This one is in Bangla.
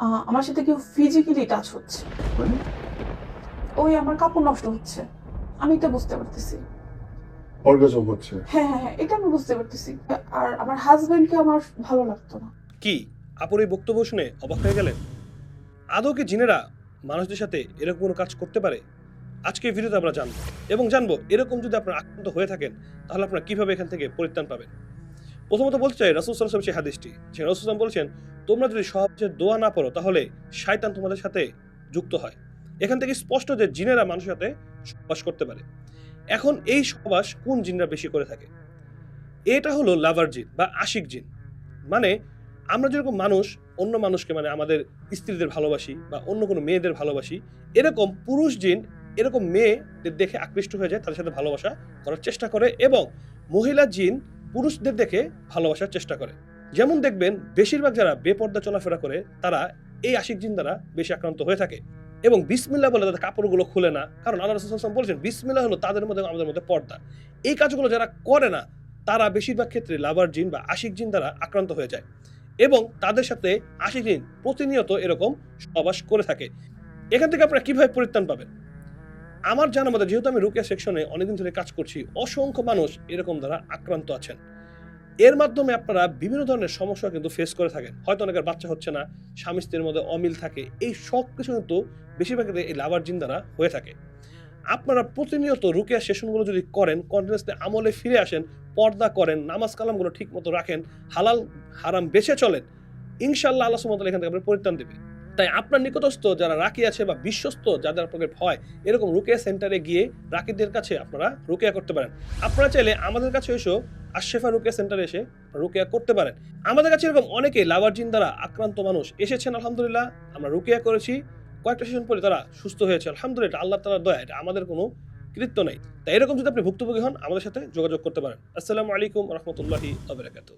আহ, আমার সাথে কেউ ফিজিক্যালি টাচ হচ্ছে। মানে? ওই আমার কাপড় নষ্ট হচ্ছে। আমি এটা বুঝতে পারতেছি। অর্গাজম হচ্ছে। হ্যাঁ হ্যাঁ হ্যাঁ এটা আমি বুঝতে পারতেছি। আর আমার হাজবেন্ডকে আমার ভালো লাগতো না। কি? আপুর এই বক্তব্য শুনে অবাক হয়ে গেলেন? আদৌ কি জিনেরা মানুষদের সাথে এরকম কোনো কাজ করতে পারে? আজকে এই ভিডিওতে আমরা জানব। এবং জানব এরকম যদি আপনারা আক্রান্ত হয়ে থাকেন তাহলে আপনারা কীভাবে এখান থেকে পরিত্রাণ পাবেন? প্রথমত বলতে চাই, রাসুল সাল্লাম সেই হাদিসটি। যে বলছেন, তোমরা যদি সহজে দোয়া না পড়ো, তাহলে শয়তান তোমাদের সাথে যুক্ত হয়। এখান থেকে স্পষ্ট যে জিনেরা মানুষের সাথে সহবাস করতে পারে। এখন এই সহবাস কোন জিনরা বেশি করে থাকে? এটা হলো লাভার জিন বা আশিক জিন। মানে আমরা যেরকম মানুষ, অন্য মানুষকে মানে আমাদের স্ত্রীদের ভালোবাসি বা অন্য কোনো মেয়েদের ভালোবাসি, এরকম পুরুষ জিন, এরকম মেয়েদের দেখে আকৃষ্ট হয়ে যায়, তাদের সাথে ভালোবাসা করার চেষ্টা করে এবং মহিলা জিন পুরুষদের দেখে ভালোবাসার চেষ্টা করে। যেমন দেখবেন, বেশিরভাগ যারা বেপর্দা চলাফেরা করে, তারা এই আশিক জিন দ্বারা বেশি আক্রান্ত হয়ে থাকে। এবং বিসমিল্লা বলে তাদের কাপড়গুলো খুলে না। কারণ আল্লাহ রসুল বলছেন বিসমিল্লা হলো তাদের মধ্যে আমাদের মধ্যে পর্দা। এই কাজগুলো যারা করে না, তারা বেশিরভাগ ক্ষেত্রে লাভার জিন বা আশিক জিন দ্বারা আক্রান্ত হয়ে যায়। এবং তাদের সাথে আশিক দিন প্রতিনিয়ত এরকম সহবাস করে থাকে। এখান থেকে আপনারা কীভাবে পরিত্রাণ পাবেন? আমার জানা মতে, যেহেতু আমি রুকিয়া সেকশনে অনেকদিন ধরে কাজ করছি, অসংখ্য মানুষ এরকম দ্বারা আক্রান্ত আছেন। এর মাধ্যমে আপনারা বিভিন্ন ধরনের সমস্যা কিন্তু ফেস করে থাকেন। হয়তো অনেকের বাচ্চা হচ্ছে না, স্বামী স্ত্রীর মধ্যে অমিল থাকে, এই সব কিছু কিন্তু বেশিরভাগ এই লাভার জিন দ্বারা হয়ে থাকে। আপনারা প্রতিনিয়ত রুকিয়া সেশনগুলো যদি করেন কন্টিনিউসলি আমলে ফিরে আসেন, পর্দা করেন, নামাজ কালামগুলো ঠিক মতো রাখেন, হালাল, হারাম বেছে চলেন ইনশাল্লাহ আল্লাহ সুমতাল এখান থেকে আপনার পরিত্রাণ দেবে। তাই আপনার নিকটস্থ যারা রাকি আছে বা বিশ্বস্ত যাদের আপনাদের ভয়, এরকম রুকিয়া সেন্টারে গিয়ে রাকিদের কাছে আপনারা রুকিয়া করতে পারেন। আপনারা চাইলে আমাদের কাছে এসেও আশেফা রুকিয়া সেন্টারে এসে রুকিয়া করতে পারেন। আমাদের কাছে এরকম অনেকে লাভারজিন দ্বারা আক্রান্ত মানুষ এসেছেন, আলহামদুলিল্লাহ, আমরা রুকিয়া করেছি। কয়েকটা সেশন পরে তারা সুস্থ হয়েছে, আলহামদুলিল্লাহ আল্লাহ তালার দয়া, এটা আমাদের কোনো কৃত্য নেই। তাই এরকম যদি আপনি ভুক্তভোগী হন, আমাদের সাথে যোগাযোগ করতে পারেন। আসসালামু আলাইকুম রহমতুল্লাহি আবরাকাতু